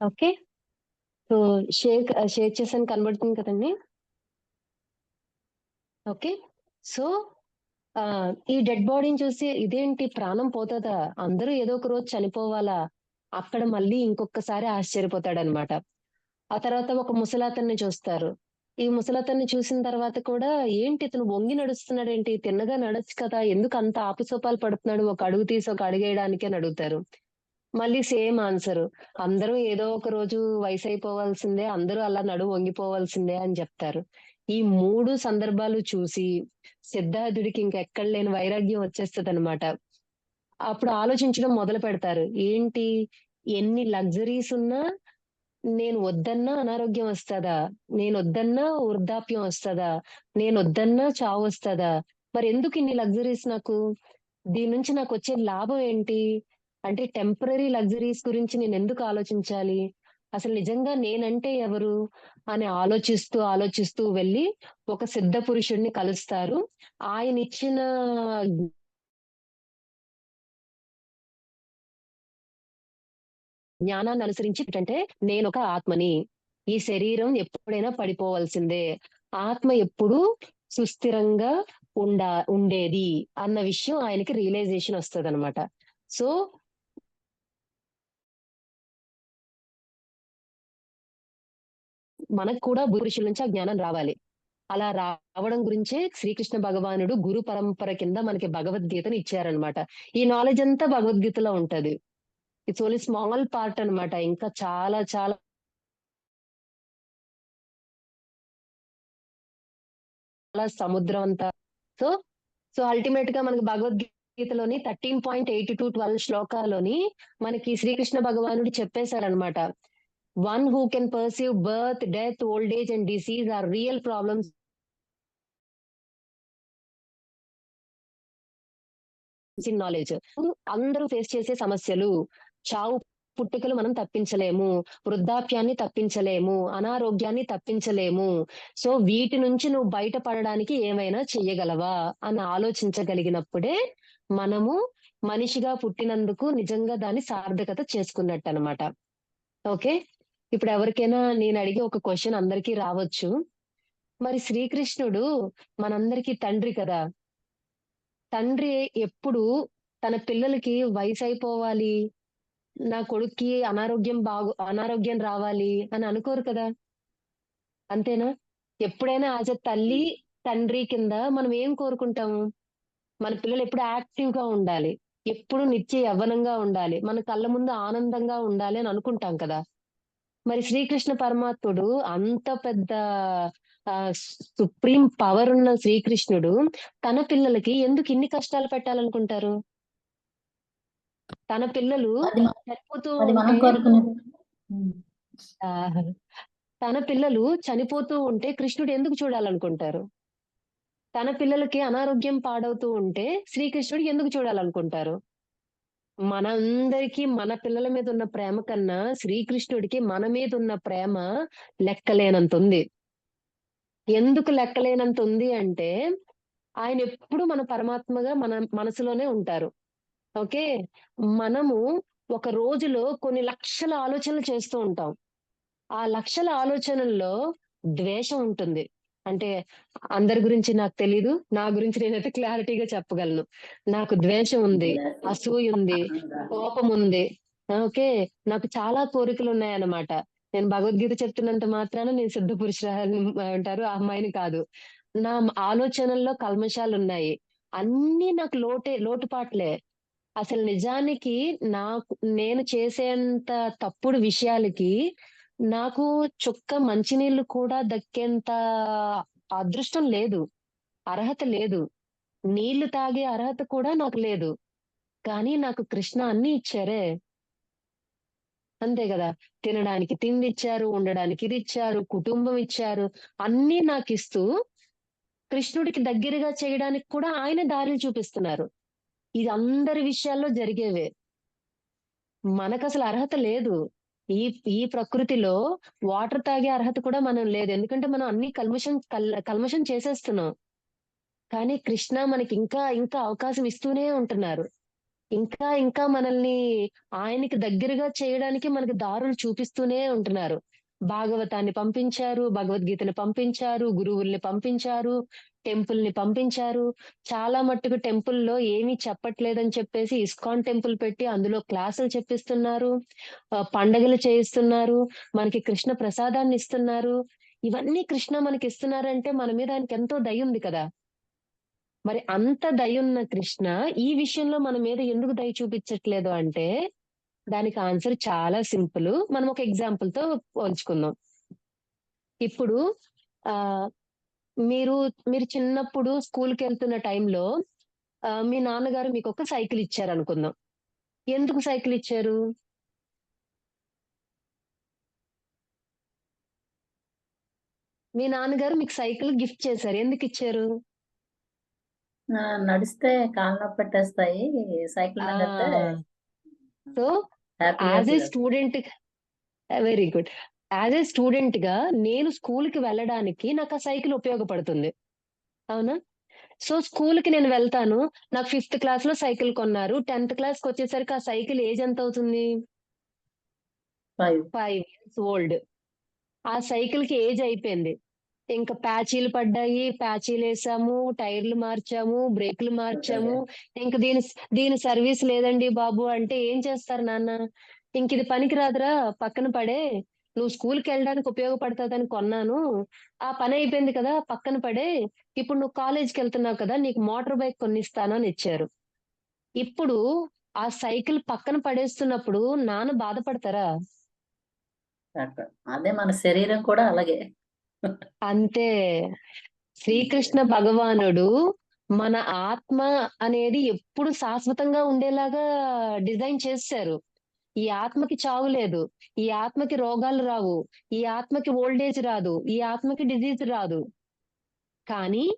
Okay. So, Sheikh share చేసాను కనబడుతుంది కదండీ! ఓకే. సో, ఈ డెడ్ బాడీని చూసి ఇదేంటి ప్రాణం పోతుందా అందరూ ఏదో ఒక రోజు చనిపోవాలా? అక్కడ మళ్ళీ ఇంకొకసారి ఆశ్చర్యపోతాడనమాట. ఆ తర్వాత ఒక ముసలతన్ని చూస్తారు. ఈ ముసలతన్ని చూసిన తర్వాత కూడా ఏంటి ఇతను వంగి నడుస్తున్నాడేంటి? తిన్నగా నడచ్చు కదా! ఎందుకు అంత ఆపసోపాలు పడుతున్నాడు? ఒక అడుగు తీసి ఒక అడుగేయడానికి అని అడుగుతారు. మళ్ళీ సేమ్ ఆన్సర్ అందరూ ఏదో ఒక రోజు వయసైపోవాల్సిందే. అందరూ అలా నడువు వంగిపోవాల్సిందే అని చెప్తారు ఈ మూడు సందర్భాలు చూసి సిద్ధార్థుడికి ఇంకెక్కడ లేని వైరాగ్యం వచ్చేస్తదనమాట. అప్పుడు ఆలోచించడం మొదలు పెడతారు ఏంటి? ఎన్ని లగ్జరీస్ ఉన్నా నేను వద్దన్నా అనారోగ్యం వస్తదా? నేనొద్దన్నా వృద్ధాప్యం వస్తదా? వస్తుందా మరి ఎందుకు ఇన్ని లగ్జరీస్ నాకు? దీని నుంచి నాకు వచ్చే లాభం ఏంటి? అంటే టెంపరరీ లగ్జరీస్ గురించి నేను ఎందుకు ఆలోచించాలి? అసలు నిజంగా నేనంటే ఎవరు? అని ఆలోచిస్తూ, ఆలోచిస్తూ వెళ్ళి ఒక సిద్ధ పురుషుడిని కలుస్తారు. ఆయన ఇచ్చిన జ్ఞానాన్ని అనుసరించి ఏంటంటే ఒక ఆత్మని. ఈ శరీరం ఎప్పుడైనా పడిపోవాల్సిందే. ఆత్మ ఎప్పుడు సుస్థిరంగా ఉండా ఉండేది అన్న విషయం ఆయనకి రియలైజేషన్ వస్తదనమాట. సో మనకు కూడా పురుషుల నుంచి ఆ జ్ఞానం రావాలి. అలా రావడం గురించే శ్రీకృష్ణ భగవానుడు గురు పరంపర కింద మనకి భగవద్గీతని ఇచ్చారనమాట. ఈ నాలెడ్జ్ అంతా భగవద్గీతలో ఉంటది. ఇట్స్ ఓన్లీ స్మాల్ పార్ట్ అనమాట. ఇంకా చాలా చాలా చాలా సముద్రం అంతా. సో, సో అల్టిమేట్గా మనకి భగవద్గీతలోని thirteen point eight to twelve శ్లోకాలోని మనకి శ్రీకృష్ణ భగవానుడు చెప్పేశారనమాట one who can perceive birth, death, old age and disease are real problems in knowledge. అందరూ ఫేస్ చేసే సమస్యలు. చావు, పుట్టుకలు మనం తప్పించలేము. వృద్ధాప్యాన్ని తప్పించలేము. అనారోగ్యాన్ని తప్పించలేము. సో, వీటి నుంచి నువ్వు బయటపడడానికి ఏమైనా చెయ్యగలవా? అని ఆలోచించగలిగినప్పుడే మనము మనిషిగా పుట్టినందుకు నిజంగా దాన్ని సార్థకత చేసుకున్నట్టు అనమాట ఓకే. ఇప్పుడు ఎవరికైనా నేను అడిగే ఒక క్వశ్చన్ అందరికీ రావచ్చు. మరి శ్రీకృష్ణుడు మనందరికీ తండ్రి కదా! తండ్రి ఎప్పుడు తన పిల్లలకి వయసు అయిపోవాలి నా కొడుక్కి అనారోగ్యం బాగు అనారోగ్యం రావాలి అని అనుకోరు కదా! అంతేనా? ఎప్పుడైనా యాజ్ అ తల్లి, తండ్రి కింద మనం ఏం కోరుకుంటాము? మన పిల్లలు ఎప్పుడు యాక్టివ్‌గా ఉండాలి. ఎప్పుడు నిత్య యవ్వనంగా ఉండాలి. మన కళ్ళ ముందు ఆనందంగా ఉండాలి అని అనుకుంటాం కదా! మరి శ్రీకృష్ణ పరమాత్ముడు అంత పెద్ద సుప్రీం పవర్ ఉన్న శ్రీకృష్ణుడు తన పిల్లలకి ఎందుకు ఇన్ని కష్టాలు పెట్టాలనుకుంటారు? తన పిల్లలు చనిపోతూ తన పిల్లలు చనిపోతూ ఉంటే కృష్ణుడు ఎందుకు చూడాలనుకుంటారు? తన పిల్లలకి అనారోగ్యం పాడవుతూ ఉంటే శ్రీకృష్ణుడు ఎందుకు చూడాలనుకుంటారు? మనందరికీ మన పిల్లల మీద ఉన్న ప్రేమ కన్నా శ్రీకృష్ణుడికి మన మీద ఉన్న ప్రేమ లెక్కలేనంతుంది. ఎందుకు లెక్కలేనంత ఉంది అంటే, ఆయన ఎప్పుడు మన పరమాత్మగా మన మనసులోనే ఉంటారు. ఓకే. మనము ఒక రోజులో కొన్ని లక్షల ఆలోచనలు చేస్తూ ఉంటాం. ఆ లక్షల ఆలోచనల్లో ద్వేషం ఉంటుంది. అంటే అందరి గురించి నాకు తెలీదు. నా గురించి నేనైతే క్లారిటీగా చెప్పగలను. నాకు ద్వేషం ఉంది. అసూయ ఉంది. కోపం ఉంది. ఓకే. నాకు చాలా కోరికలు ఉన్నాయన్నమాట నేను భగవద్గీత చెప్తున్నంత మాత్రాన నేను సిద్ధ పురుషురాలని అంటారు ఆ అమ్మాయిని కాదు. నా ఆలోచనల్లో కల్మషాలు ఉన్నాయి అన్ని నాకు లోటే లోటుపాట్లే. అసలు నిజానికి నాకు నేను చేసేంత తప్పుడు విషయాలకి నాకు చుక్క మంచినీళ్ళు కూడా దక్కేంత అదృష్టం లేదు. అర్హత లేదు. నీళ్ళు తాగే అర్హత కూడా నాకు లేదు. కానీ నాకు కృష్ణ అన్ని ఇచ్చారే. అంతే కదా తినడానికి తిండి ఇచ్చారు ఉండడానికి ఇది ఇచ్చారు కుటుంబం ఇచ్చారు. అన్నీ ఇస్తూ కృష్ణుడికి దగ్గరగా చేయడానికి కూడా ఆయన దారిని చూపిస్తున్నారు. ఇది అందరి విషయాల్లో జరిగేవే. మనకు అసలు అర్హత లేదు. ఈ ఈ ప్రకృతిలో వాటర్ తాగే అర్హత కూడా మనం లేదు. ఎందుకంటే మనం అన్ని కల్మషం కల్ కల్మషం చేసేస్తున్నాం. కానీ కృష్ణ మనకి ఇంకా ఇంకా అవకాశం ఇస్తూనే ఉంటున్నారు. ఇంకా ఇంకా మనల్ని ఆయనకి దగ్గరగా చేయడానికి మనకి దారులు చూపిస్తూనే ఉంటున్నారు. భాగవతాన్ని పంపించారు, భగవద్గీతని పంపించారు, గురువుల్ని పంపించారు, టెంపుల్‌ని పంపించారు. చాలా మట్టుకు టెంపుల్‌లో ఏమీ చెప్పట్లేదని చెప్పేసి ఇస్కాన్ టెంపుల్ పెట్టి అందులో క్లాసులు చెప్పిస్తున్నారు. పండగలు చేయిస్తున్నారు. మనకి కృష్ణ ప్రసాదాన్ని ఇస్తున్నారు. ఇవన్నీ కృష్ణ మనకి ఇస్తున్నారంటే మన మీద ఎంతో దయ ఉంది కదా! మరి అంత దయున్న కృష్ణ ఈ విషయంలో మన మీద ఎందుకు దయ చూపించట్లేదు అంటే, దానికి ఆన్సర్ చాలా సింపులు. మనం ఒక ఎగ్జాంపుల్‌తో పోల్చుకుందాం. ఇప్పుడు ఆహ్, మీరు మీరు చిన్నప్పుడు స్కూలుకెళ్తున్న టైంలో ఆహ్, మీ నాన్నగారు మీకొక సైకిల్ ఇచ్చారనుకుందాం. ఎందుకు సైకిల్ ఇచ్చారు? మీ నాన్నగారు మీకు సైకిల్ గిఫ్ట్ చేశారు. ఎందుకిచ్చారు? ఆ! నడిస్తే కాళ్ళు నొప్పి పెట్టేస్తాయి. సైకిల్ ఆ! సో, ఫీల్ అవుతాం. Student very good. As a స్టూడెంట్‌గా నేను స్కూలుకి వెళ్ళడానికి నాకా సైకిల్ ఉపయోగపడుతుంది. అవునా? సో, స్కూలుకి నేను వెళ్తాను. నాకు ఫిఫ్త్ క్లాస్‌లో సైకిల్ కొన్నారు. 10థ్ క్లాస్‌కొచ్చేసరికి ఆ సైకిల్ ఏజ్ ఎంతవుతుంది? 5 5 ఇయర్స్ ఓల్డ్. ఆ సైకిల్‌కి ఏజ్ అయిపోయింది. ఇంక ప్యాచీలు పడ్డాయి. ప్యాచీలేసాము, టైర్లు మార్చాము, బ్రేకులు మార్చాము. ఇంక దీని దీని సర్వీస్ లేదండి బాబు అంటే ఏం చేస్తారు నాన్న? ఇంకిది పనికిరాదురా పక్కన పడేయి. నువ్వు స్కూలుకెళ్ళడానికి ఉపయోగపడతదని కొన్నాను. ఆ పనయిపోయింది కదా! పక్కన పడేయి. ఇప్పుడు నువ్వు కాలేజీకెళ్తున్నావు కదా! నీకు మోటార్ బైక్ కొనిస్తాను అని ఇచ్చారు. ఇప్పుడు ఆ సైకిల్ పక్కన పడేస్తున్నప్పుడు నాన్న బాధపడతారా? అదే మన శరీరం కూడా అలాగే. అంతే. శ్రీకృష్ణ భగవానుడు మన ఆత్మ అనేది ఎప్పుడు శాశ్వతంగా ఉండేలాగా డిజైన్ చేశారు ఈ ఆత్మకి చావు లేదు. ఈ ఆత్మకి రోగాలు రావు. ఈ ఆత్మకి ఓల్డేజ్ రాదు. ఈ ఆత్మకి డిసీజ్ రాదు. కానీ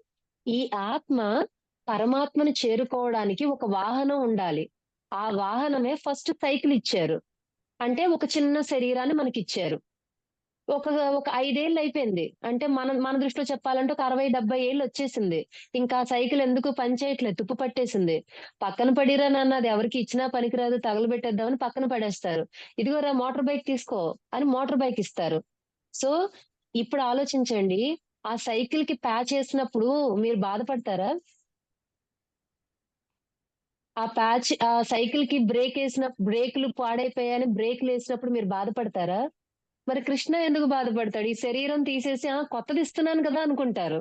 ఈ ఆత్మ పరమాత్మను చేరుకోవడానికి ఒక వాహనం ఉండాలి. ఆ వాహనమే ఫస్ట్ సైకిల్ ఇచ్చారు. అంటే ఒక చిన్న శరీరాన్ని మనకిచ్చారు. ఒక ఒక 5 ఏళ్ళయిపోయింది. అంటే మన మన దృష్టిలో చెప్పాలంటే ఒక అరవై డెబ్బై ఏళ్ళు వచ్చేసింది ఇంకా సైకిల్ ఎందుకు పని చేయట్లేదు. తుప్పు పట్టేసింది. పక్కన పడిరా నాన్న అది ఇచ్చినా పనికిరాదు తగలబెట్టేద్దామని పక్కన పడేస్తారు. ఇదిగోరా మోటార్ బైక్ తీసుకో అని మోటార్ బైక్ ఇస్తారు. సో, ఇప్పుడు ఆలోచించండి. ఆ సైకిల్కి ప్యాచ్ వేసినప్పుడు మీరు బాధపడతారా? ఆ ప్యాచ్ ఆ సైకిల్కి బ్రేక్ వేసిన బ్రేకులు పాడైపోయాయని బ్రేకులేసినప్పుడు మీరు బాధపడతారా? మరి కృష్ణ ఎందుకు బాధపడతాడు? ఈ శరీరం తీసేసి ఆ! కొత్తదిస్తున్నాను కదా! అనుకుంటారు.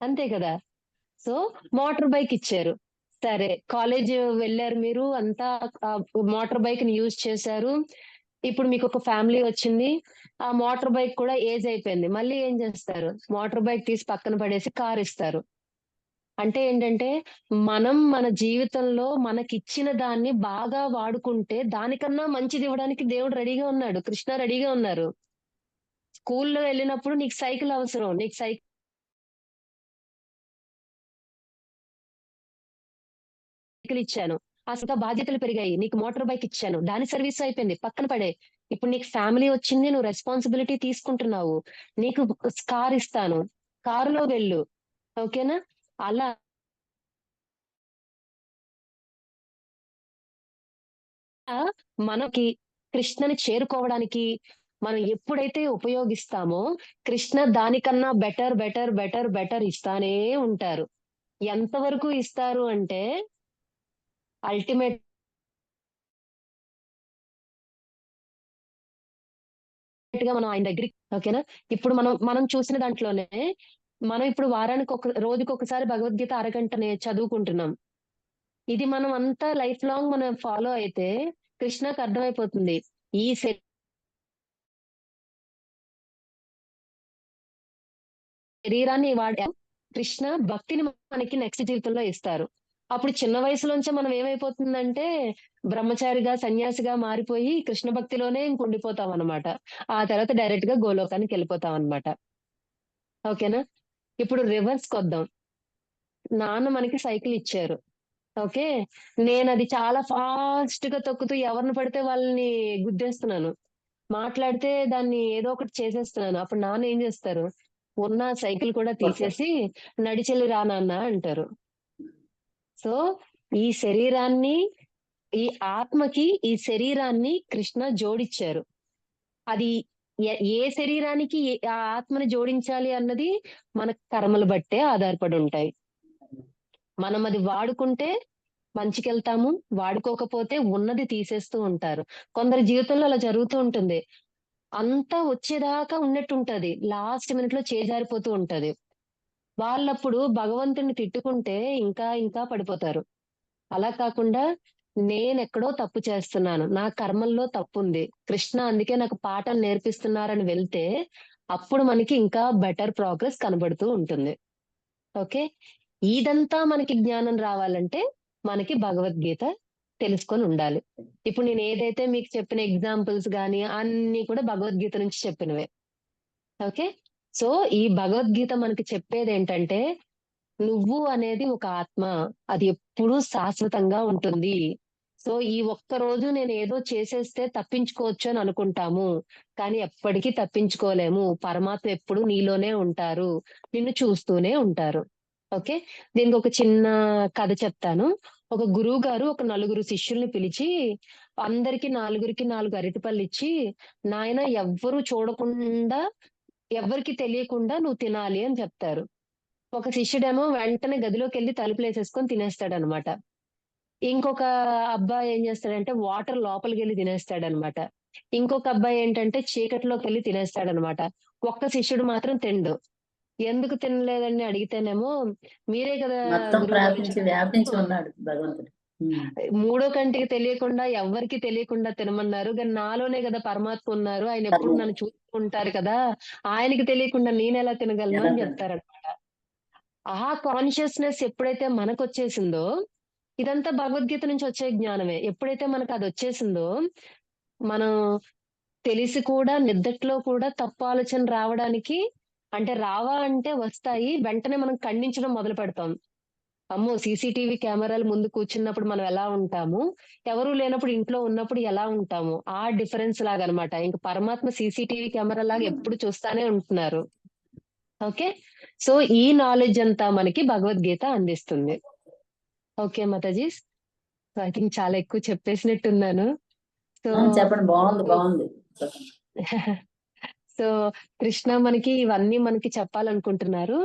అంతే కదా! సో, మోటార్ బైక్ ఇచ్చారు. సరే కాలేజ్ వెళ్ళారు మీరు అంతా మోటార్ బైక్ని యూజ్ చేశారు. ఇప్పుడు మీకు ఒక ఫ్యామిలీ వచ్చింది. ఆ మోటార్ బైక్ కూడా ఏజ్ అయిపోయింది. మళ్ళీ ఏం చేస్తారు? మోటార్ బైక్ తీసి పక్కన పడేసి కార్ ఇస్తారు అంటే ఏంటంటే, మనం మన జీవితంలో మనకిచ్చిన దాన్ని బాగా వాడుకుంటే దానికన్నా మంచిది ఇవ్వడానికి దేవుడు రెడీగా ఉన్నాడు. కృష్ణ రెడీగా ఉన్నారు. స్కూల్లో వెళ్ళినప్పుడు నీకు సైకిల్ అవసరం. నీకు సైకిల్ సైకిల్ ఇచ్చాను. అసలు బాధ్యతలు పెరిగాయి. నీకు మోటార్ బైక్ ఇచ్చాను. దాని సర్వీస్ అయిపోయింది. పక్కన పడే ఇప్పుడు నీకు ఫ్యామిలీ వచ్చింది. నువ్వు రెస్పాన్సిబిలిటీ తీసుకుంటున్నావు. నీకు కార్ ఇస్తాను. కారులో వెళ్ళు. ఓకేనా? అలా మనకి కృష్ణని చేరుకోవడానికి మనం ఎప్పుడైతే ఉపయోగిస్తామో కృష్ణ దానికన్నా బెటర్, బెటర్, బెటర్, బెటర్ ఇస్తానే ఉంటారు. ఎంతవరకు ఇస్తారు అంటే అల్టిమేట్గా మనం ఆయన దగ్గరికి ఓకేనా? ఇప్పుడు మనం మనం చూసిన దాంట్లోనే మనం ఇప్పుడు వారానికి ఒక రోజుకొకసారి భగవద్గీత అరగంటనే చదువుకుంటున్నాం. ఇది మనం అంతా లైఫ్ లాంగ్ మనం ఫాలో అయితే కృష్ణకు అర్థమైపోతుంది. ఈ శరీరాన్ని వాడే కృష్ణ భక్తిని మనకి నెక్స్ట్ జీవితంలో ఇస్తారు. అప్పుడు చిన్న వయసులోంచే మనం ఏమైపోతుందంటే బ్రహ్మచారిగా, సన్యాసిగా మారిపోయి కృష్ణ భక్తిలోనే ఇంక అనమాట ఆ తర్వాత డైరెక్ట్గా గోలోకానికి వెళ్ళిపోతాం అనమాట ఓకేనా? ఇప్పుడు రివర్స్‌కొద్దాం. నాన్న మనకి సైకిల్ ఇచ్చారు. ఓకే. నేనది చాలా ఫాస్ట్‌గా తొక్కుతూ ఎవరిని పడితే వాళ్ళని గుద్దేస్తున్నాను. మాట్లాడితే దాన్ని ఏదో ఒకటి చేసేస్తున్నాను. అప్పుడు నాన్న ఏం జేస్తారు? ఉన్న సైకిల్ కూడా. తీసేసి నడిచెళ్ళి రా నాన్న అంటారు. సో, ఈ శరీరాన్ని ఈ ఆత్మకి ఈ శరీరాన్ని కృష్ణ జోడిచ్చారు అది ఏ శరీరానికి ఏ- ఆ ఆత్మని జోడించాలి అన్నది మన కర్మలు బట్టే ఆధారపడి ఉంటాయి. మనం అది వాడుకుంటే మంచికెళ్తాము వాడుకోకపోతే ఉన్నది తీసేస్తూ ఉంటారు. కొందరి జీవితంలో అలా జరుగుతూ ఉంటుంది. అంతా వచ్చేదాకా ఉన్నట్టు ఉంటది లాస్ట్ మినిట్లో చేజారిపోతూ ఉంటది. వాళ్ళప్పుడు భగవంతుని తిట్టుకుంటే ఇంకా ఇంకా పడిపోతారు. అలా కాకుండా నేనెక్కడో తప్పు చేస్తున్నాను. నా కర్మల్లో తప్పు ఉంది కృష్ణ అందుకే నాకు పాఠాలు నేర్పిస్తున్నారని వెళ్తే అప్పుడు మనకి ఇంకా బెటర్ ప్రోగ్రెస్ కనబడుతూ ఉంటుంది. ఓకే? ఇదంతా మనకి జ్ఞానం రావాలంటే మనకి భగవద్గీత తెలుసుకొని ఉండాలి. ఇప్పుడు నేను ఏదైతే మీకు చెప్పిన ఎగ్జాంపుల్స్ గాని అన్ని కూడా భగవద్గీత నుంచి చెప్పినవే. ఓకే? సో ఈ భగవద్గీత మనకి చెప్పేది ఏంటంటే నువ్వు అనేది ఒక ఆత్మ. అది ఎప్పుడూ శాశ్వతంగా ఉంటుంది. సో ఈ ఒక్క రోజు నేను ఏదో చేసేస్తే తప్పించుకోవచ్చు అని అనుకుంటాము. కానీ ఎప్పటికీ తప్పించుకోలేము. పరమాత్మ ఎప్పుడు నీలోనే ఉంటారు. నిన్ను చూస్తూనే ఉంటారు. ఓకే? దీనికి ఒక చిన్న కథ చెప్తాను. ఒక గురువు గారు ఒక నలుగురు శిష్యుల్ని పిలిచి అందరికి నాలుగురికి నాలుగు అరటిపళ్ళు ఇచ్చి నాయన ఎవ్వరూ చూడకుండా ఎవ్వరికి తెలియకుండా నువ్వు తినాలి అని చెప్తారు. ఒక శిష్యుడేమో వెంటనే గదిలోకి వెళ్ళి తలుపులు వేసేసుకొని తినేస్తాడు అనమాట ఇంకొక అబ్బాయి ఏం చేస్తాడంటే వాటర్ లోపలికి వెళ్ళి తినేస్తాడు అనమాట ఇంకొక అబ్బాయి ఏంటంటే చీకటిలోకి వెళ్ళి తినేస్తాడు అనమాట ఒక్క శిష్యుడు మాత్రం తిండు. ఎందుకు తినలేదని అడిగితేనేమో మీరే కదా. మూడో కంటికి తెలియకుండా ఎవ్వరికి తెలియకుండా తినమన్నారు. కానీ నాలోనే కదా పరమాత్మ ఉన్నారు. ఆయన ఎప్పుడు. నన్ను చూస్తూ ఉంటారు కదా. ఆయనకి తెలియకుండా నేను ఎలా తినగలను అని చెప్తారనమాట. ఆ కాన్షియస్నెస్ ఎప్పుడైతే మనకు వచ్చేసిందో ఇదంతా భగవద్గీత నుంచి వచ్చే జ్ఞానమే. ఎప్పుడైతే మనకు అది వచ్చేసిందో మనం తెలిసి కూడా నిద్దట్లో కూడా తప్పు ఆలోచన రావడానికి అంటే రావా అంటే వస్తాయి వెంటనే మనం ఖండించడం మొదలు పెడతాం. అమ్మో సీసీటీవీ కెమెరాలు ముందు కూర్చున్నప్పుడు మనం ఎలా ఉంటాము? ఎవరు లేనప్పుడు ఇంట్లో ఉన్నప్పుడు ఎలా ఉంటాము? ఆ డిఫరెన్స్ లాగా అనమాట ఇంకా పరమాత్మ సీసీటీవీ కెమెరా లాగా ఎప్పుడు చూస్తానే ఉంటున్నారు. ఓకే? సో ఈ నాలెడ్జ్ అంతా మనకి భగవద్గీత అందిస్తుంది. ఓకే మాతాజీ. ఐ థింక్ చాలా ఎక్కువ చెప్పేసినట్టున్నాను. సో చెప్పండి. బాగుంది బాగుంది. సో కృష్ణ మనకి ఇవన్నీ మనకి చెప్పాలనుకుంటున్నారు.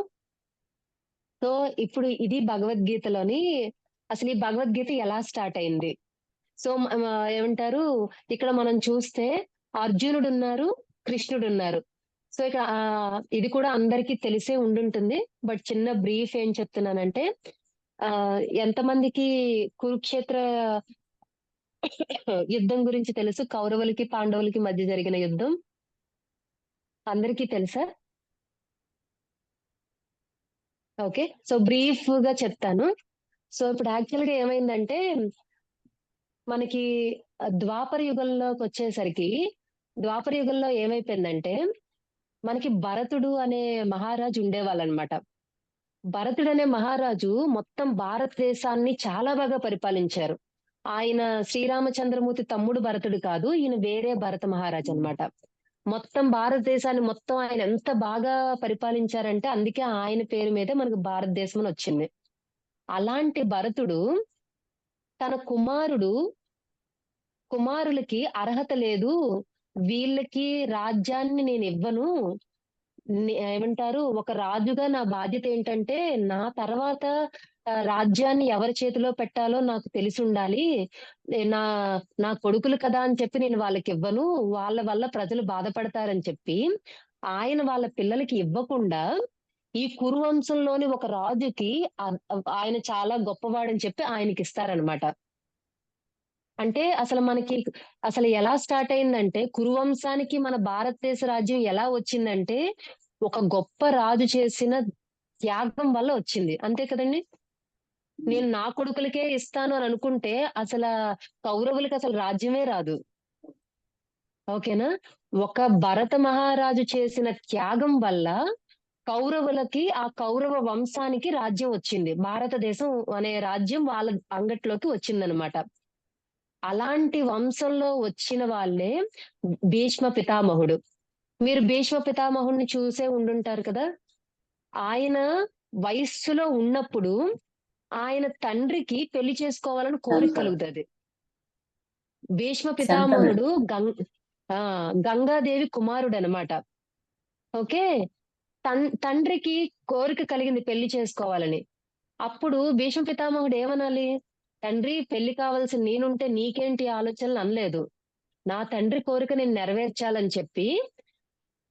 సో ఇప్పుడు ఇది భగవద్గీతలోని అసలు ఈ భగవద్గీత ఎలా స్టార్ట్ అయింది? సో ఏమంటారు? ఇక్కడ మనం చూస్తే అర్జునుడు ఉన్నారు కృష్ణుడు ఉన్నారు సో ఇక్కడ ఇది కూడా అందరికీ తెలిసే ఉండుంటుంది. బట్ చిన్న బ్రీఫ్ ఏం చెప్తున్నానంటే ఆ ఎంతమందికి కురుక్షేత్ర యుద్ధం గురించి తెలుసు? కౌరవులకి పాండవులకి మధ్య జరిగిన యుద్ధం? అందరికీ తెలుసా? ఓకే. సో బ్రీఫ్గా చెప్తాను. సో ఇప్పుడు యాక్చువల్గా ఏమైందంటే మనకి ద్వాపర యుగంలోకి వచ్చేసరికి ద్వాపర యుగంలో ఏమైపోయిందంటే మనకి భరతుడు అనే మహారాజు ఉండేవాళ్ళనమాట. భరతుడనే మహారాజు మొత్తం భారతదేశాన్ని చాలా బాగా పరిపాలించారు. ఆయన శ్రీరామచంద్రమూర్తి తమ్ముడు భరతుడు కాదు ఈయన వేరే భరత మహారాజు అన్నమాట. మొత్తం భారతదేశాన్ని మొత్తం ఆయన ఎంత బాగా పరిపాలించారంటే అందుకే ఆయన పేరు మీదే మనకు భారతదేశం అని వచ్చింది. అలాంటి భరతుడు తన కుమారుడు కుమారులకి అర్హత లేదు వీళ్ళకి రాజ్యాన్ని నేను ఇవ్వను ఏమంటారు? ఒక రాజుగా నా బాధ్యత ఏంటంటే నా తర్వాత రాజ్యాన్ని ఎవరి చేతిలో పెట్టాలో నాకు తెలిసి ఉండాలి. నా నా కొడుకులు కదా అని చెప్పి నేను వాళ్ళకి ఇవ్వను. వాళ్ళ వల్ల ప్రజలు బాధపడతారని చెప్పి ఆయన వాళ్ళ పిల్లలకి ఇవ్వకుండా ఈ కురువంశంలోని ఒక రాజుకి ఆయన చాలా గొప్పవాడని చెప్పి ఆయనకి ఇస్తారనమాట అంటే అసలు మనకి అసలు ఎలా స్టార్ట్ అయిందంటే కురువంశానికి మన భారతదేశ రాజ్యం ఎలా వచ్చిందంటే ఒక గొప్ప రాజు చేసిన త్యాగం వల్ల వచ్చింది. అంతే కదండి? నేను నా కొడుకులకే ఇస్తాను అని అనుకుంటే అసలు కౌరవులకి అసలు రాజ్యమే రాదు. ఓకేనా? ఒక భరత మహారాజు చేసిన త్యాగం వల్ల కౌరవులకి ఆ కౌరవ వంశానికి రాజ్యం వచ్చింది. భారతదేశం అనే రాజ్యం వాళ్ళ అంగట్లోకి వచ్చిందనమాట. అలాంటి వంశంలో వచ్చిన వాళ్ళే భీష్మ పితామహుడు. మీరు భీష్మ పితామహుడిని చూసే ఉండుంటారు కదా? ఆయన వయస్సులో ఉన్నప్పుడు ఆయన తండ్రికి పెళ్ళి చేసుకోవాలని కోరిక. కలుగుతుంది. భీష్మ. పితామహుడు గం ఆ గంగాదేవి కుమారుడు అనమాట ఓకే? తన్ తండ్రికి కోరిక కలిగింది పెళ్ళి చేసుకోవాలని. అప్పుడు భీష్మ పితామహుడు ఏమనాలి? తండ్రి పెళ్ళి కావాల్సిన నేనుంటే నీకేంటి ఆలోచనలు అనలేదు. నా తండ్రి కోరిక నేను నెరవేర్చాలని చెప్పి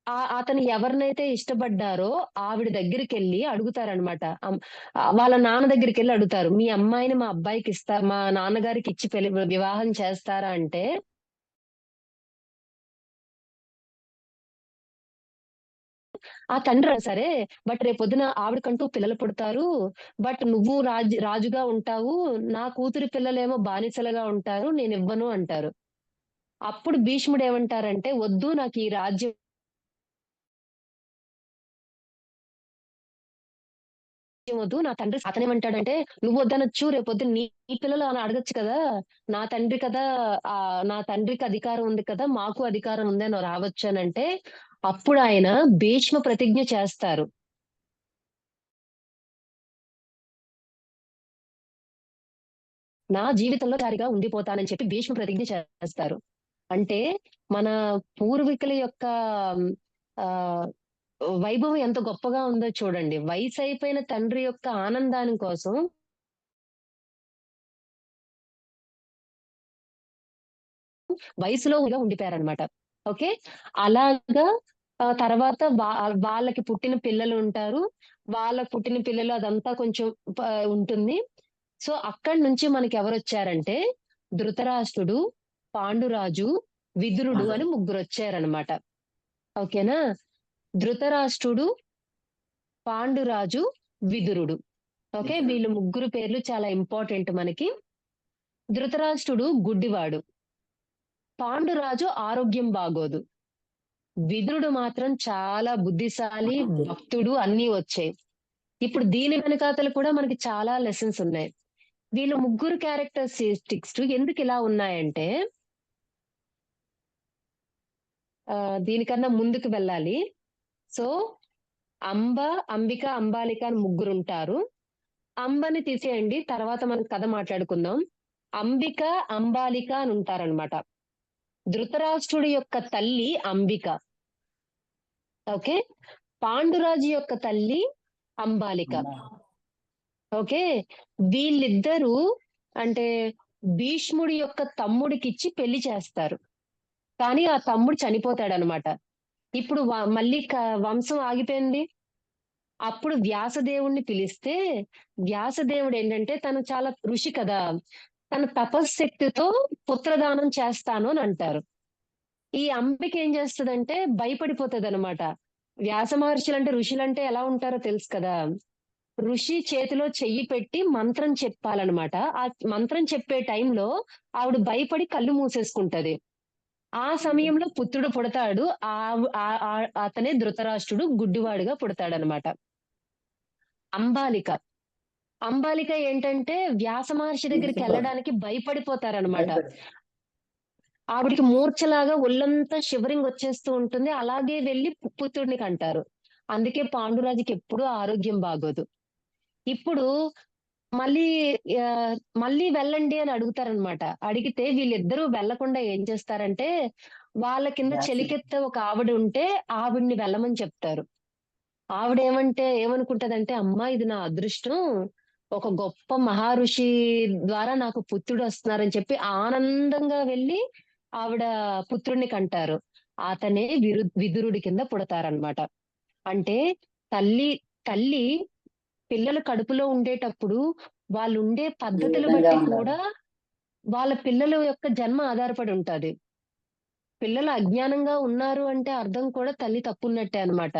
ఆ అతను ఎవరినైతే ఇష్టపడ్డారో ఆవిడ దగ్గరికి వెళ్ళి అడుగుతారనమాట వాళ్ళ నాన్న దగ్గరికి వెళ్ళి అడుగుతారు మీ అమ్మాయిని మా అబ్బాయికి ఇస్తా మా నాన్నగారికి ఇచ్చి పెళ్ళి వివాహం చేస్తారా? అంటే ఆ తండ్రి సరే బట్ రేపొద్దున ఆవిడకంటూ పిల్లలు పుడతారు. బట్ నువ్వు రాజు రాజుగా ఉంటావు. నా కూతురి పిల్లలేమో బానిసలుగా ఉంటారు. నేను ఇవ్వను అంటారు. అప్పుడు భీష్ముడు ఏమంటారంటే వద్దు నాకు ఈ రాజ్యం వద్దు. నా తండ్రి అతనేమంటాడంటే నువ్వు వద్దనొచ్చు రేపొద్దు నీ నీ పిల్లలు అని అడగచ్చు కదా. నా తండ్రి కదా ఆ నా తండ్రికి అధికారం ఉంది కదా మాకు అధికారం ఉంది అని రావచ్చు అని అంటే అప్పుడు ఆయన భీష్మ ప్రతిజ్ఞ చేస్తారు. నా జీవితంలో దారిగా ఉండిపోతానని చెప్పి భీష్మ ప్రతిజ్ఞ చేస్తారు. అంటే మన పూర్వీకుల యొక్క ఆ వైభవం ఎంత గొప్పగా ఉందో చూడండి. వయసు అయిపోయిన తండ్రి యొక్క ఆనందాని కోసం వయసులో ఉండిపోయారనమాట ఓకే? అలాగా తర్వాత వాళ్ళకి పుట్టిన పిల్లలు ఉంటారు. వాళ్ళకి పుట్టిన పిల్లలు అదంతా కొంచెం ఉంటుంది. సో అక్కడి నుంచి మనకి ఎవరు వచ్చారంటే ధృతరాష్ట్రుడు పాండురాజు విదురుడు అని ముగ్గురు వచ్చారనమాట ఓకేనా? ధృతరాష్ట్రుడు పాండురాజు విదురుడు. ఓకే. వీళ్ళు ముగ్గురు పేర్లు చాలా ఇంపార్టెంట్ మనకి. ధృతరాష్ట్రుడు గుడ్డివాడు. పాండురాజు ఆరోగ్యం బాగోదు. విదురుడు మాత్రం చాలా బుద్ధిశాలి భక్తుడు. అన్ని వచ్చాయి. ఇప్పుడు దీని వెనకాతలు కూడా మనకి చాలా లెసన్స్ ఉన్నాయి. వీళ్ళు ముగ్గురు క్యారెక్టరిస్టిక్స్ ఎందుకు ఇలా ఉన్నాయంటే ఆ దీనికన్నా ముందుకు వెళ్ళాలి. సో అంబ అంబిక అంబాలిక అని ముగ్గురు ఉంటారు. అంబని తీసేయండి తర్వాత మనం కథ మాట్లాడుకుందాం. అంబిక అంబాలిక అని ఉంటారనమాట ధృతరాష్ట్రుడి యొక్క తల్లి అంబిక. ఓకే? పాండురాజు యొక్క తల్లి అంబాలిక. ఓకే? వీళ్ళిద్దరూ అంటే భీష్ముడి యొక్క తమ్ముడికిచ్చి పెళ్ళి చేస్తారు. కానీ ఆ తమ్ముడు చనిపోతాడు అనమాట ఇప్పుడు మళ్ళీ వంశం ఆగిపోయింది. అప్పుడు వ్యాసదేవుణ్ణి పిలిస్తే వ్యాసదేవుడు ఏంటంటే తను చాలా ఋషి కదా. తన తపశ్శక్తితో పుత్రదానం చేస్తాను అని అంటారు. ఈ అంబిక ఏం చేస్తుందంటే భయపడిపోతుంది అనమాట వ్యాస మహర్షులు అంటే ఋషులంటే ఎలా ఉంటారో తెలుసు కదా. ఋషి చేతిలో చెయ్యి పెట్టి మంత్రం చెప్పాలన్నమాట. ఆ మంత్రం చెప్పే టైంలో ఆవిడ భయపడి కళ్ళు మూసేసుకుంటది. ఆ సమయంలో పుత్రుడు పుడతాడు. ఆ ఆ- ఆ- అతనే ధృతరాష్ట్రుడు గుడ్డివాడుగా పుడతాడనమాట అంబాలిక. అంబాలిక ఏంటంటే వ్యాస మహర్షి దగ్గరికి. వెళ్ళడానికి భయపడిపోతారనమాట భయపడి. ఆవిడికి మూర్ఛలాగా ఒళ్ళంతా షివరింగ్ వచ్చేస్తూ ఉంటుంది అలాగే వెళ్ళి పుత్రుడిని కంటారు అందుకే పాండురాజుకి ఎప్పుడూ ఆరోగ్యం బాగోదు ఇప్పుడు మళ్ళీ మళ్ళీ వెళ్ళండి అని అడుగుతారనమాట అడిగితే వీళ్ళిద్దరూ వెళ్ళకుండా ఏం చేస్తారంటే వాళ్ళ కింద. చెలికెత్తే ఒక ఆవిడ ఉంటే ఆవిడ్ని వెళ్ళమని చెప్తారు ఆవిడ ఏమంటే ఏమనుకుంటదంటే అమ్మా ఇది నా అదృష్టం ఒక గొప్ప మహర్షి ద్వారా నాకు పుత్రుడు వస్తున్నారని చెప్పి ఆనందంగా వెళ్ళి ఆవిడ పుత్రుడిని కంటారు. అతనే విరు విదురుడి కింద పుడతారనమాట అంటే తల్లి తల్లి పిల్లలు కడుపులో ఉండేటప్పుడు వాళ్ళు ఉండే పద్ధతులు బట్టి. కూడా వాళ్ళ పిల్లల యొక్క జన్మ ఆధారపడి ఉంటది. పిల్లలు అజ్ఞానంగా ఉన్నారు అంటే అర్థం కూడా తల్లి తప్పున్నట్టే అన్నమాట.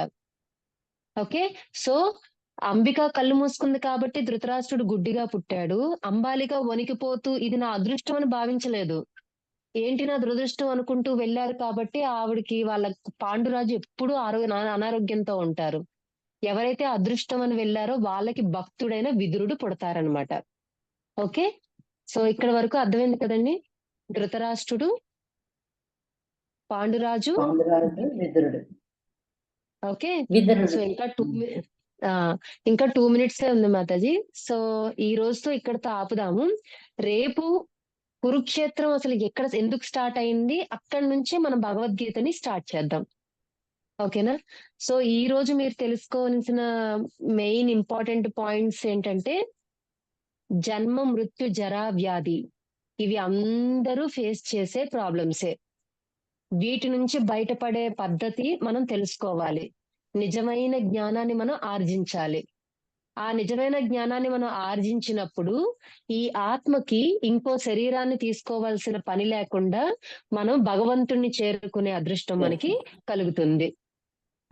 ఓకే? సో అంబిక కళ్ళు మూసుకుంది కాబట్టి ధృతరాష్ట్రుడు గుడ్డిగా పుట్టాడు. అంబాలిక వణికిపోతూ ఇది నా అదృష్టం అని భావించలేదు. ఏంటి నా దురదృష్టం అనుకుంటూ వెళ్ళారు కాబట్టి ఆవిడకి వాళ్ళ పాండురాజు ఎప్పుడూ ఆరోగ్య అనారోగ్యంతో ఉంటారు. ఎవరైతే అదృష్టం అని వెళ్ళారో వాళ్ళకి భక్తుడైన విదురుడు పుడతారనమాట ఓకే? సో ఇక్కడ వరకు అర్థమైంది కదండి? ధృతరాష్ట్రుడు పాండురాజు. విదురుడు. ఓకే? సో ఇంకా టూ ఇంకా టూ మినిట్స్ ఉంది మాతాజీ. సో ఈ రోజుతో ఇక్కడతో ఆపుదాము. రేపు కురుక్షేత్రం అసలు ఎక్కడ ఎందుకు స్టార్ట్ అయింది? అక్కడి నుంచే మనం భగవద్గీతని స్టార్ట్ చేద్దాం. ఓకేనా? సో ఈ రోజు మీరు తెలుసుకోవాల్సిన మెయిన్ ఇంపార్టెంట్ పాయింట్స్ ఏంటంటే జన్మ మృత్యు జరా వ్యాధి. ఇవి అందరూ ఫేస్ చేసే ప్రాబ్లమ్సే. వీటి నుంచి బయటపడే పద్ధతి మనం తెలుసుకోవాలి. నిజమైన జ్ఞానాన్ని మనం ఆర్జించాలి. ఆ నిజమైన జ్ఞానాన్ని మనం ఆర్జించినప్పుడు ఈ ఆత్మకి ఇంకో శరీరాన్ని తీసుకోవాల్సిన పని లేకుండా మనం భగవంతుణ్ణి చేరుకునే అదృష్టం మనకి కలుగుతుంది.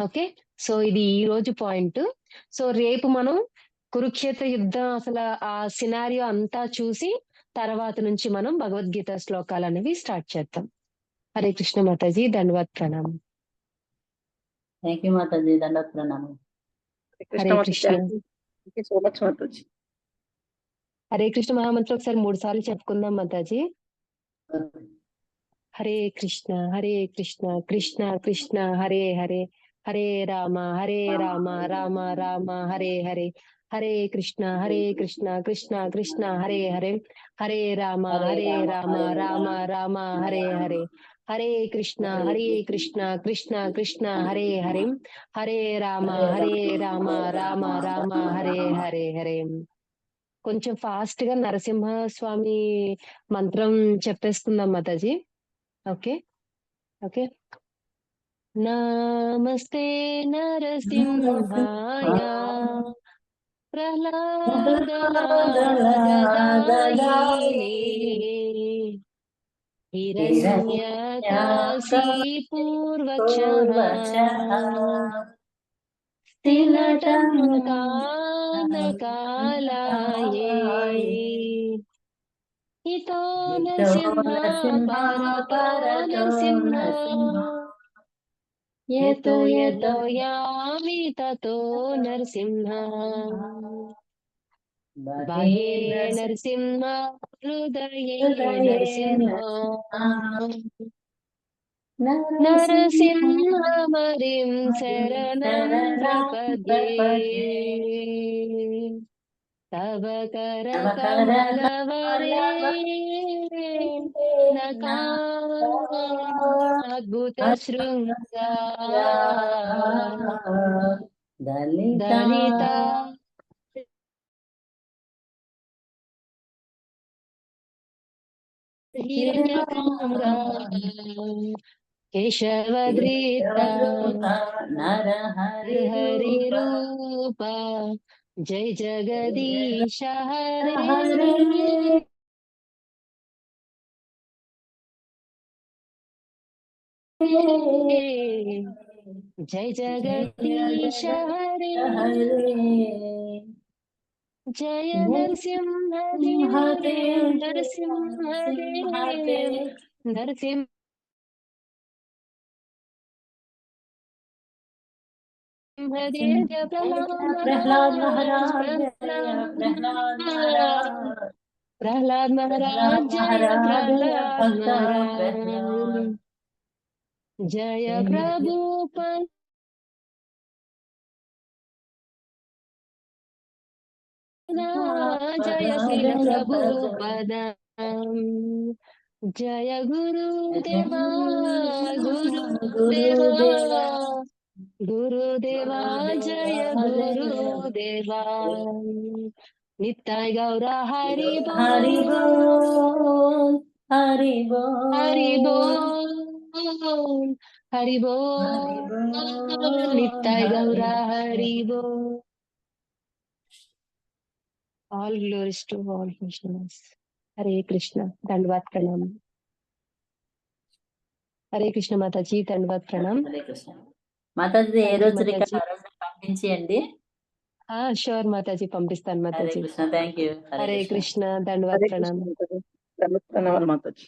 ఓకే? సో ఇది ఈ రోజు పాయింట్. సో రేపు మనం కురుక్షేత్ర యుద్ధం అసలు ఆ సినారియో అంతా చూసి తర్వాత నుంచి మనం భగవద్గీత శ్లోకాలు అనేవి స్టార్ట్ చేద్దాం. హరే కృష్ణ మాతాజీ ధన్యవాద్ ప్రణామం. థ్యాంక్ యూ మాతాజీ దండత్ ప్రణామం హరే కృష్ణ సో మచ్ మాతాజీ హరే కృష్ణ మహామంత్రం ఒకసారి మూడు సార్లు చెప్పుకుందాం మాతాజీ హరే కృష్ణ హరే కృష్ణ కృష్ణ కృష్ణ హరే హరే హరే రామ హరే రామ రామ రామ హరే హరే హరే కృష్ణ హరే కృష్ణ కృష్ణ కృష్ణ హరే హరే హరే రామ హరే రామ రామ రామ హరే హరే హరే కృష్ణ హరే కృష్ణ. కృష్ణ కృష్ణ హరే హరే హరే రామ హరే రామ రామ రామ హరే హరే హరే కొంచెం ఫాస్ట్గా నరసింహ స్వామి మంత్రం చెప్పేసుకుందాం మాతాజీ. ఓకే? ఓకే? నమస్తే నరసింహాయ. ప్రహ్లాదలాదలాయినే హిరణ్యకాశీ పూర్వక్షః స్థిలటంకానకాలాయే ఇతో నరసింహ పరతో నరసింహ యతో యతో యామి తతో ഭയേ നരസിംഹ ഹൃദയേ നരസിംഹ നരസിംഹമരിം ശരണപദേ തവ കരകമലവരേ അദ്ഭുത ശൃംഗ ദലിത केशवदृता नरहरिहरिरूप जय जगदीश हरे। जय जगदीश हरे हरे। जय नरसिंह महादेव नरसिंह महादेव नरसिंह प्रहलाद महाराज प्रहलाद महाराज जय प्रभु जय श्रीलप्रभुपदम् जय गुरुदेवा गुरुदेवा गुरुदेवा जय गुरुदेवा नित्याय गौर हरि हरि बोल हरि बोल हरि बोल हरि बोल नित्याय गौर हरि बोल ఆల్ గ్లోరీస్ టు ఆల్ కృష్ణస్ హరే కృష్ణ దండవాత్ ప్రణామం. హరే కృష్ణ మాతాజీ దండవాత్ ప్రణామ్. మాతాజీ ఏ రోజు పంపించేయండి. షూర్ మాతాజీ పంపిస్తాను Mataji. Krishna thank you Hare Krishna. దండవాత్ ప్రణామ్ మాతాజీ.